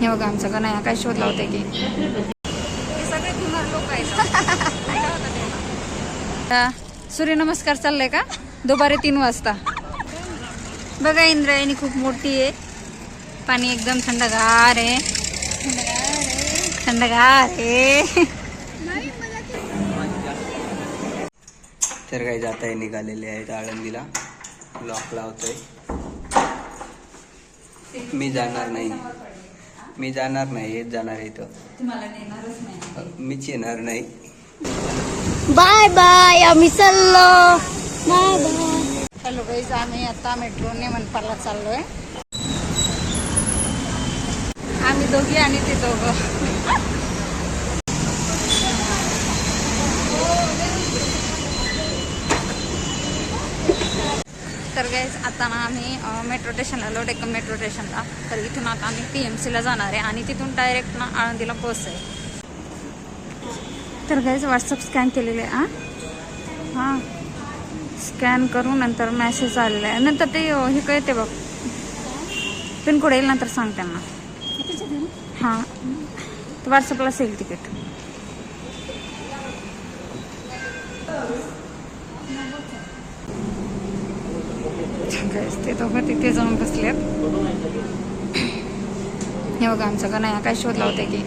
हे बघा आमचं का नाही काय शोध लावते की? सूर्यनमस्कार चाललाय का? दुपारी तीन वाजता. बघा इंद्रायणी खूप मोठी आहे. पाणी एकदम थंडगार आहे. थंडगार आहे. तर काही जाता निघालेले आहेत आळंदीला. लॉक लावतोय. मी जाणार नाही. मी जाणार नाही हेच जाणार आहे इथं. तुम्हाला नेणारच नाही. मीच येणार नाही. बाय बाय आम्ही चाललो. Bye bye. हॅलो गाईज आम्ही आता मेट्रोने मनपाला चाललोय. आम्ही दोघी आणि ते दोघं. तर गाईज आता ना आम्ही मेट्रो स्टेशनला आलो डेक्कन मेट्रो स्टेशनला तर इथून आता आम्ही पी एम सीला जाणार आहे आणि तिथून डायरेक्ट ना आळंदीला बस आहे. तर गाईज व्हॉट्सअप स्कॅन केलेले आहे हां? हां. स्कॅन करून नंतर मेसेज आलेला आहे. नंतर ते हे कळते बघ. पिनकोड येईल नंतर सांग त्यांना. हां. व्हॉट्सअपला सेल तिकीट ते दोघं तिथे जाऊन बसलेत. हे बघा आमचं का नाही काय शोध लावते की.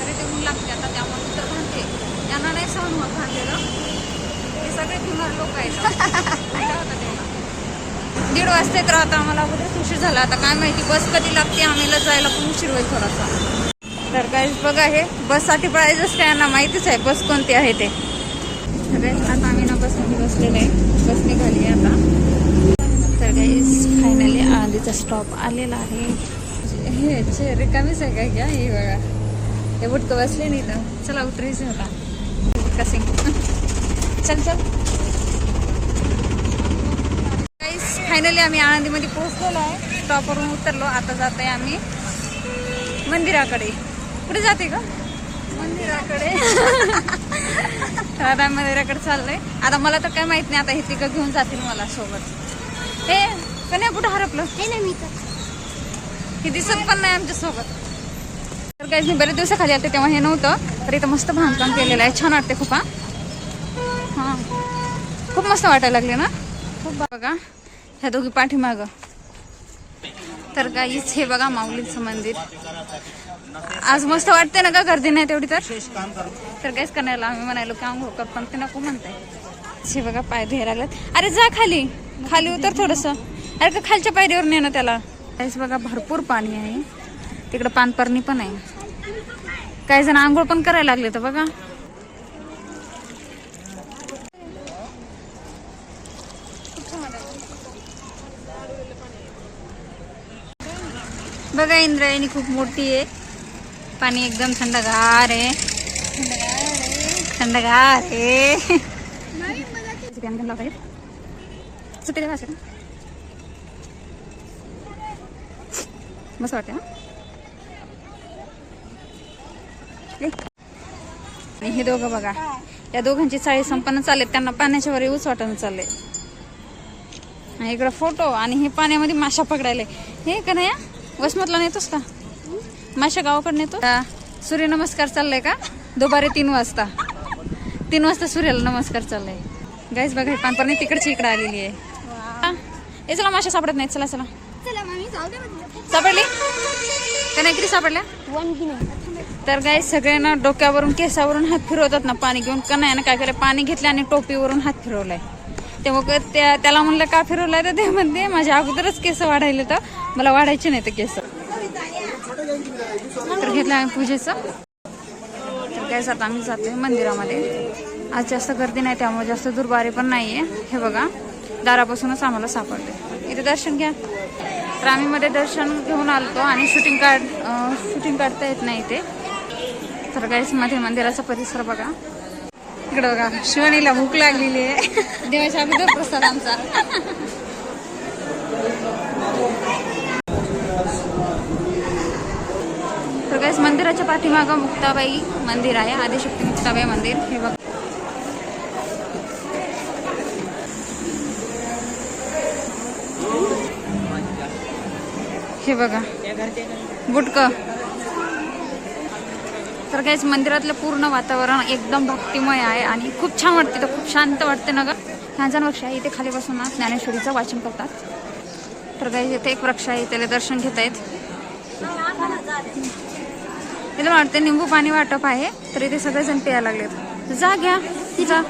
अरे ते ऊन लागते आता त्यामुळे मी तर भांडते. त्यांना नाही सहन होत भांडलेलं. हे सगळे धुणार लोक आहेत. काय होतं ते? दीड वाजता येत राहता आम्हाला. अगोदरच उशीर झाला. आता काय माहिती बस कधी लागते? आम्हाला जायला पण उशीर होईल थोडासा. तर काय बघा हे बससाठी पळायचंच काय ना माहितीच आहे बस कोणती आहे ते. आता आम्ही ना बसमध्ये बसलेलं आहे. बस निघाली आहे आता. तर गाईज फायनली आधीचा स्टॉप आलेला आहे. हे चे रिकामीच आहे का घ्या हे बघा. हे बुटकं बसले नाही तर. चला उतरायचं होता कसे चल चल. फायनली आम्ही आळंदीमध्ये पोहोचलेलो आहे. स्टॉपवरून उतरलो. आता जात आहे आम्ही मंदिराकडे. कुठे जाते का? मंदिराकडे. आम्ही मंदिराकडे चाललोय. आता मला तर काय माहीत नाही आता हे तिकडं घेऊन जातील मला सोबत. हे कन्या कुठं हरपलं? हे नाही मी तर. हे दिसत पण नाही आमच्यासोबत. तर काही मी बरेच दिवसाखाली आले तेव्हा हे नव्हतं तर इथं मस्त बांधकाम केलेलं आहे. छान वाटते खूप हा. हां. खूप मस्त वाटायला लागले ना? खूप बघा ह्या दोघी पाठीमाग. तर काहीच हे बघा माऊलीचं मंदिर. आज मस्त वाटते ना का गर्दी नाही तेवढी तर? तर काहीच करायला आम्ही म्हणायलो की आंघोळ कर पण ते नको म्हणताय. बघा पाय लागलात. अरे जा खाली. खाली उतर थोडस. अरे का खालच्या पायरीवर ने ना त्याला? काहीच बघा भरपूर पाणी आहे. तिकडं पानपरणी पण आहे. काही जण आंघोळ पण करायला लागले तर बघा. बघा इंद्रायणी खूप मोठी आहे. पाणी एकदम थंडगार आहे. थंडगार आहे. मस्त वाटते ना आणि हे दोघं बघा या दोघांची चाळी संपन्न चालले त्यांना पाण्याच्या वर येऊच वाटणं चालले इकडं फोटो आणि हे पाण्यामध्ये माशा पकडायला. हे का नाही वसमतला नेतोस का? माशा गावाकडे नेतो आ, सूर्यनमस्कार चाललाय का? दुपारी तीन वाजता. तीन वाजता सूर्याला नमस्कार चाललाय. गाईज बघा पानपरणी तिकडची इकडे आलेली आहे. हा. ए चला माशा सापडत नाहीत. चला चला. सापडली? का नाही किती सापडल्या? नाही. तर गाय सगळ्यांना डोक्यावरून केसावरून हात फिरवतात ना पाणी घेऊन. का नाही ना काय केलं पाणी घेतलं आणि टोपीवरून हात फिरवलाय. तेव्हा क- त्या त्याला म्हणलं का फिरवलाय? तर ते म्हणते माझ्या अगोदरच केस वाढायले तर मला वाढायचे नाही ते केस. तर घेतलं आम्ही पूजेचं. तर काय आता आम्ही जातोय मंदिरामध्ये. आज जास्त गर्दी नाही त्यामुळे जास्त दुर्बारे पण नाहीये. हे बघा दारापासूनच आम्हाला सापडले इथे दर्शन घ्या. तर आम्ही मध्ये दर्शन घेऊन आलतो आणि शूटिंग काढ शूटिंग काढता येत नाही इथे. तर काहीच मध्ये मंदिराचा परिसर बघा. इकडे बघा शिवणीला भूक लागलेली आहे. देवाच्या प्रसाद आमचा. मंदिराच्या पाठीमागं मुक्ताबाई मंदिर आहे आदिशक्ती मुक्ताबाई मंदिर. हे बघ. हे बघा. बुटक. तर काहीच मंदिरातलं पूर्ण वातावरण एकदम भक्तिमय आहे आणि खूप छान वाटते तर खूप शांत वाटते ना गजान वृक्ष आहे इथे खाली बसून ना ज्ञानेश्वरीचं वाचन करतात. तर काही इथे एक वृक्ष आहे त्याला दर्शन घेत आहेत तिला वाटते निंबू पाणी वाटप आहे तर इथे सगळेजण प्यायला लागलेत. जा घ्या जा.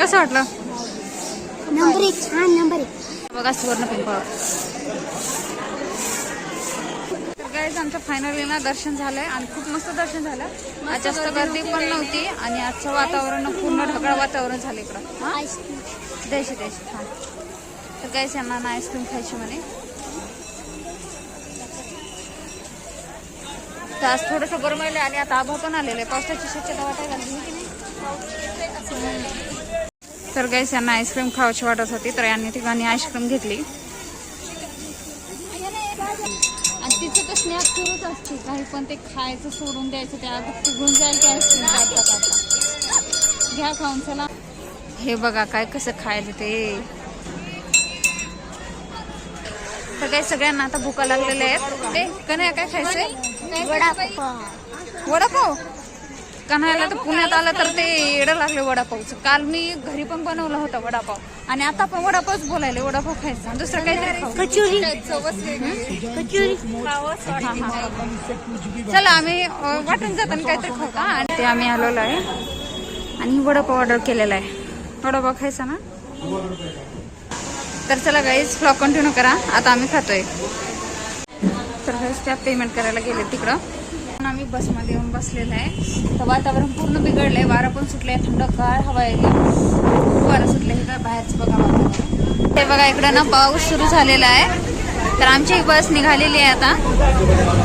कसं वाटलं? नंबर एक छान नंबर एक. बघा सुवर्ण पिंपळ. गाईज आमचं फायनली ना दर्शन झालंय. आणि खूप मस्त दर्शन झालं. आज जास्त गर्दी पण नव्हती. आणि आजचं वातावरण पूर्ण ढगाळ वातावरण झालं इकडं. आईस्क्रीम द्यायची द्यायची हा. तर गाईज यांना ना आईस्क्रीम खायची म्हणे. तर आज थोडंसं गरम आहे आणि आता आभा पण आलेलं आहे. पावसाची स्वच्छता वाटायला हो की नाही? तर गाईस यांना आईस्क्रीम खावायची वाटत होती. तर यांनी ठिकाणी आईस्क्रीम घेतली आणि स्नॅक सुरूच असते काही पण ते खायचं सोडून द्यायचं ते अगं फुगून जाईल ते आईस्क्रीम काढता काढता घ्या खाऊन चला हे बघा काय कसं खायचं ते. तर काही सगळ्यांना आता भुका लागलेल्या आहेत. ते कन्हैया काय खायचंय? वडापाव. वडापाव? कन्हायला तर पुण्यात आलं तर ते येडं लागले वडापावचं काल मी घरी पण बनवला होता वडापाव. आणि आता पण वडापावच बोलायले वडापाव खायचा. दुसरं काहीतरी. चला आम्ही वाटून जाताना काहीतरी खाऊ. का आणि ते आम्ही आलेलो आहे. आणि वडापाव ऑर्डर केलेला आहे. वडापाव खायचा ना? तर चला गाईज फ्लॉग कंटिन्यू करा. आता आम्ही खातोय. तर त्या पेमेंट करायला गेले तिकडं. आम्ही बसमध्ये येऊन बसलेलं आहे. तर वातावरण पूर्ण बिघडलंय. वारा पण सुटलंय. काळ हवा आहे. वारं सुटले हे काय बघा वातावरण. ते बघा इकडं ना पाऊस सुरू झालेला आहे. तर आमची बस निघालेली आहे आता.